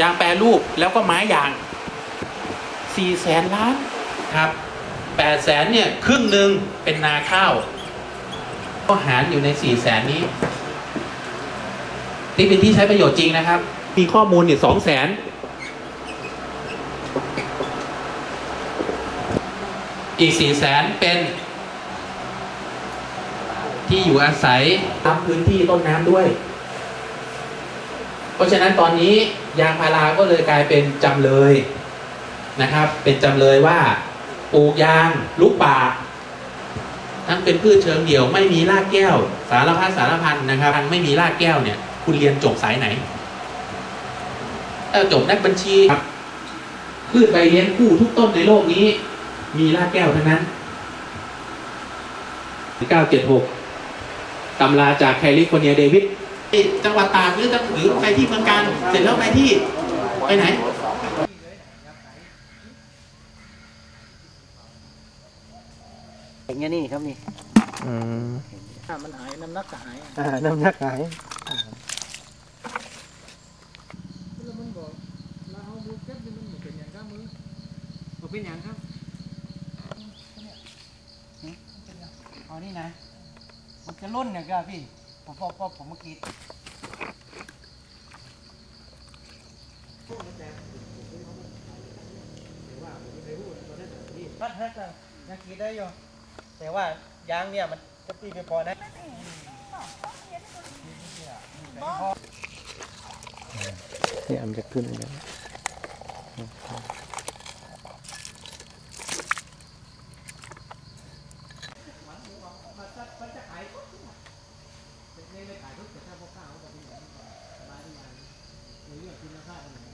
ยางแปรรูปแล้วก็ไม้ยางสี่แสนล้านครับแปดแสนเนี่ยครึ่งหนึ่งเป็นนาข้าว ก็หารอยู่ในสี่แสนนี้ที่เป็นที่ใช้ประโยชน์จริงนะครับ มีข้อมูลเนี่ยสองแสนอีกสี่แสนเป็น ที่อยู่อาศัยตามพื้นที่ต้นน้ำด้วย เพราะฉะนั้นตอนนี้ ยางพาราก็เลยกลายเป็นจำเลยนะครับ เป็นจำเลยว่าปลูกยางลุกป่าทั้งเป็นพืชเชิงเดี่ยวไม่มีรากแก้ว สารพัดสารพันนะครับทั้งไม่มีรากแก้วเนี่ย คุณเรียนจบสายไหนจบนักบัญชีครับพืชใบเลี้ยงคู่ทุกต้นในโลกนี้ มีรากแก้วทั้งนั้น 976 ตำราจากแคลิฟอร์เนียเดวิด จังหวัดตากหรือจังหรือไปที่เมืองการเสร็จแล้วไปที่ไปไหนอย่างเงี้ยนี่ครับนี่อืมถ้ามันหายน้ำหนักก็หายอ่าน้ำหนักหายแล้วมันบอกเราเอาดูเก็บนี่มันบ่เป็นอย่างครับมือบ่เป็นอย่างครับเอานี่นะมันจะล่นเนี่ยครับพี่ ผมพอพอผมเมื่อกี้พัดฮักนะยังกินได้อยู่แต่ว่ายางเนี่ยมันจะตีไปพอนะเนี่ยมันจะขึ้นเลย kinakain.